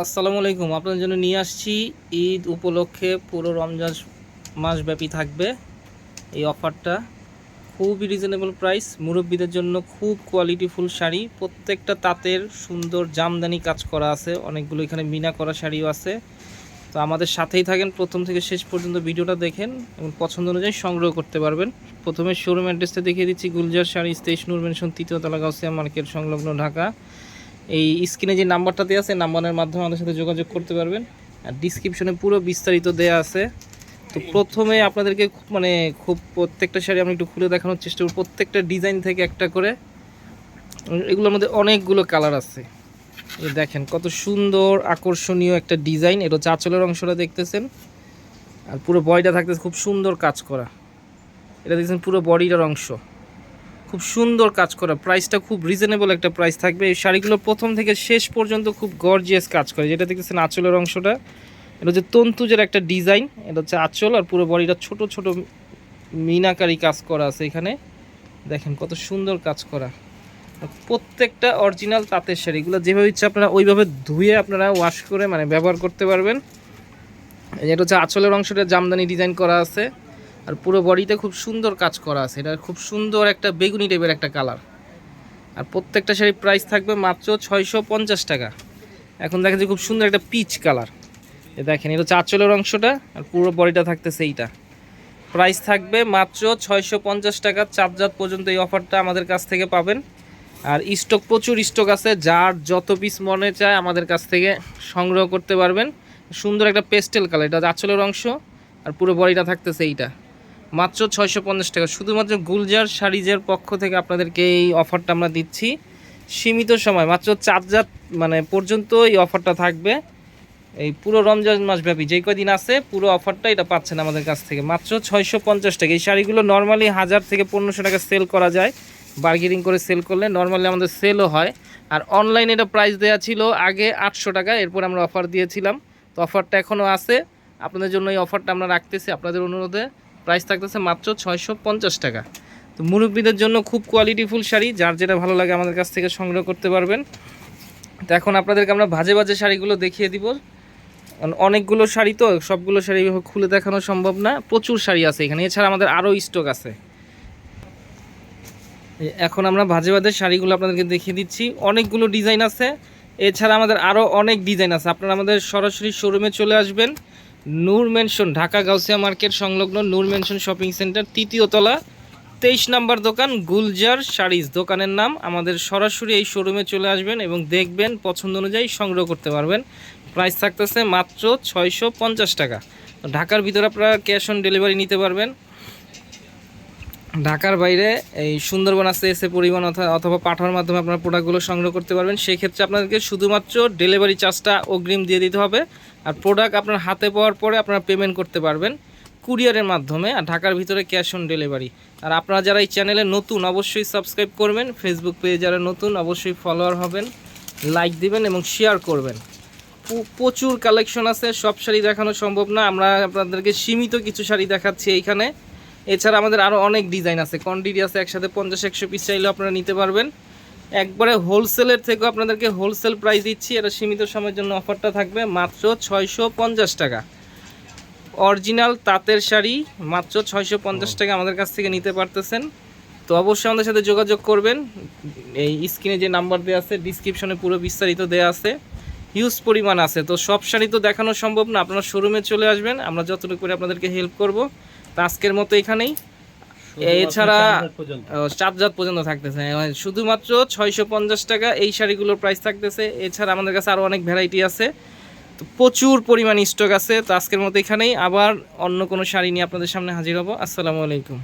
আসসালামু আলাইকুম। আপনাদের জন্য নিয়ে আসছি ঈদ উপলক্ষে পুরো রমজান মাসব্যাপী থাকবে এই অফারটা। খুবই রিজনেবল প্রাইস মুরব্বীদের জন্য খুব কোয়ালিটিফুল শাড়ি। প্রত্যেকটা তাঁতের সুন্দর জামদানি কাজ করা আছে। অনেকগুলো এখানে মিনা করা শাড়িও আছে। তো আমাদের সাথেই থাকেন। প্রথম থেকে শেষ পর্যন্ত ভিডিওটা দেখেন এবং পছন্দ অনুযায়ী সংগ্রহ করতে পারবেন। প্রথমে শোরুম অ্যাড্রেসটা দেখিয়ে দিচ্ছি। গুলজার শাড়ি স্টেশ নূর মেনশন তৃতীয় তলা, গাউসিয়া মার্কেট, সংলগ্ন ঢাকা। এই স্ক্রিনে যে নাম্বারটা দেওয়া আছে, নাম্বারের মাধ্যমে আমাদের সাথে যোগাযোগ করতে পারবেন। আর ডিসক্রিপশনে পুরো বিস্তারিত দেওয়া আছে। তো প্রথমে আপনাদেরকে খুব মানে খুব প্রত্যেকটা শাড়ি আমি একটু খুলে দেখানোর চেষ্টা করব। প্রত্যেকটা ডিজাইন থেকে একটা করে। এগুলোর মধ্যে অনেকগুলো কালার আছে। দেখেন, কত সুন্দর, আকর্ষণীয় একটা ডিজাইন এটা হচ্ছে আঁচলের অংশটা দেখতেছেন। আর পুরো বডিটা থাকতেছে, খুব সুন্দর কাজ করা। এটা দেখছেন পুরো বডিটার অংশ। খুব সুন্দর কাজ করা। প্রাইসটা খুব রিজনেবল একটা প্রাইস থাকবে। এই শাড়িগুলো প্রথম থেকে শেষ পর্যন্ত খুব গর্জিয়াস কাজ করে। যেটা দেখতেছেন আঁচলের অংশটা। এটা হচ্ছে তন্তুজের একটা ডিজাইন এটা হচ্ছে আঁচল আর পুরো বডিটা ছোট ছোট মিনাকারি কাজ করা আছে এখানে। দেখেন কত সুন্দর কাজ করা। প্রত্যেকটা অরিজিনাল তাঁতের শাড়িগুলো যেভাবে ইচ্ছে আপনারা ওইভাবে ধুয়ে আপনারা ওয়াশ করে মানে ব্যবহার করতে পারবেন। এটা হচ্ছে আঁচলের অংশটা, জামদানি ডিজাইন করা আছে। আর পুরো বডিতে খুব সুন্দর কাজ করা আছে। এটা খুব সুন্দর একটা বেগুনি টাইপের একটা কালার। আর প্রত্যেকটা শাড়ির প্রাইস থাকবে মাত্র ছয়শো পঞ্চাশ টাকা। এখন দেখা যায় খুব সুন্দর একটা পিচ কালার। এ দেখেন, এটা হচ্ছে অংশটা আর পুরো বডিটা থাকতেছে এইটা। প্রাইস থাকবে মাত্র ছয়শো পঞ্চাশ টাকা। চাপজাত পর্যন্ত এই অফারটা আমাদের কাছ থেকে পাবেন। আর স্টক প্রচুর স্টক আছে। যার যত পিস মনে চায় আমাদের কাছ থেকে সংগ্রহ করতে পারবেন। সুন্দর একটা পেস্টেল কালার এটা আঁচলের অংশ। আর পুরো বডিটা থাকতেছে এইটা। মাত্র ছয়শো পঞ্চাশ টাকা। শুধুমাত্র গুলজার শাড়িজের পক্ষ থেকে আপনাদেরকে এই অফারটা আমরা দিচ্ছি। সীমিত সময়, মাত্র চারজাত মানে পর্যন্ত এই অফারটা থাকবে। এই পুরো রমজান মাসব্যাপী যেই কদিন আছে, পুরো অফারটা এটা পাচ্ছেন আমাদের কাছ থেকে। মাত্র ছয়শো পঞ্চাশ টাকা। এই শাড়িগুলো নর্মালি হাজার থেকে পনেরোশো টাকা সেল করা যায়। বার্গেনিং করে সেল করলে নর্মালি আমাদের সেলও হয়। আর অনলাইনে এটা প্রাইস দেওয়া ছিল আগে আটশো টাকা, এরপর আমরা অফার দিয়েছিলাম। তো অফারটা এখনও আছে। আপনাদের জন্য এই অফারটা আমরা রাখতেছি। আপনাদের অনুরোধে প্রাইস থাকতেছে মাত্র ছয়শো পঞ্চাশ টাকা। তো মুরব্বীদের জন্য খুব কোয়ালিটিফুল শাড়ি, যার যেটা ভালো লাগে আমাদের কাছ থেকে সংগ্রহ করতে পারবেন। তো এখন আপনাদেরকে আমরা ভাজে ভাজে শাড়িগুলো দেখিয়ে দিব। অনেকগুলো শাড়ি তো, সবগুলো শাড়ি খুলে দেখানো সম্ভব না। প্রচুর শাড়ি আছে এখানে। এছাড়া আমাদের আরও স্টক আছে। এখন আমরা ভাজে ভাজে শাড়িগুলো আপনাদেরকে দেখিয়ে দিচ্ছি। অনেকগুলো ডিজাইন আছে। এছাড়া আমাদের আরও অনেক ডিজাইন আছে। আপনারা আমাদের সরাসরি শোরুমে চলে আসবেন। নূর মেনশন ঢাকা গাউসিয়া মার্কেট সংলগ্ন নূর মেনশন শপিং সেন্টার, তৃতীয় তলা, তেইশ নাম্বার দোকান, গুলজার শাড়িজ। দোকানের নাম আমাদের সরাসরি এই শোরুমে চলে আসবেন এবং দেখবেন, পছন্দ অনুযায়ী সংগ্রহ করতে পারবেন। প্রাইস থাকতেছে মাত্র ছয়শো পঞ্চাশ টাকা। ঢাকার ভিতরে আপনারা ক্যাশ অন ডেলিভারি নিতে পারবেন। ঢাকার বাইরে এই সুন্দরবন আছে, এসে পরিবহন অথা- অথবা পাঠানোর মাধ্যমে আপনারা প্রোডাক্টগুলো সংগ্রহ করতে পারবেন। সেক্ষেত্রে আপনাদেরকে শুধুমাত্র ডেলিভারি চার্জটা অগ্রিম দিয়ে দিতে হবে। আর প্রোডাক্ট আপনার হাতে পাওয়ার পরে আপনারা পেমেন্ট করতে পারবেন কুরিয়ারের মাধ্যমে আর ঢাকার ভিতরে ক্যাশ অন ডেলিভারি আর আপনারা যারা এই চ্যানেলে নতুন, অবশ্যই সাবস্ক্রাইব করবেন। ফেসবুক পেজে যারা নতুন, অবশ্যই ফলোয়ার হবেন লাইক দিবেন এবং শেয়ার করবেন। প্রচুর কালেকশন আছে, সব শাড়ি দেখানো সম্ভব না। আমরা আপনাদেরকে সীমিত কিছু শাড়ি দেখাচ্ছি এইখানে। এছাড়া আমাদের আরও অনেক ডিজাইন আছে। কোয়ান্টিটি আছে, একসাথে পঞ্চাশ, একশো পিস চাইলেও আপনারা নিতে পারবেন। একবারে হোলসেলের থেকেও আপনাদেরকে হোলসেল প্রাইস দিচ্ছি। এটা সীমিত সময়ের জন্য অফারটা থাকবে মাত্র ছয়শো পঞ্চাশ টাকা। অরিজিনাল তাঁতের শাড়ি মাত্র ছয়শো পঞ্চাশ টাকা আমাদের কাছ থেকে নিতে পারতেছেন। তো অবশ্যই আমাদের সাথে যোগাযোগ করবেন। এই স্ক্রিনে যে নাম্বার দেওয়া আছে ডিসক্রিপশনে পুরো বিস্তারিত দেওয়া আছে। হিউজ পরিমাণ আছে। তো সব শাড়ি তো দেখানো সম্ভব না। আপনারা শোরুমে চলে আসবেন। আমরা যতটুকু করে আপনাদেরকে হেল্প করব। তো আজকের মতো এখানেই। এছাড়া চারজাত পর্যন্ত থাকতেছে। শুধুমাত্র ছয়শো পঞ্চাশ টাকা এই শাড়িগুলোর প্রাইস থাকতেছে। এছাড়া আমাদের কাছে আরও অনেক ভ্যারাইটি আছে। তো প্রচুর পরিমাণ স্টক আছে। তো আজকের মতো এখানেই। আবার অন্য কোনো শাড়ি নিয়ে আপনাদের সামনে হাজির হব। আসসালামু আলাইকুম।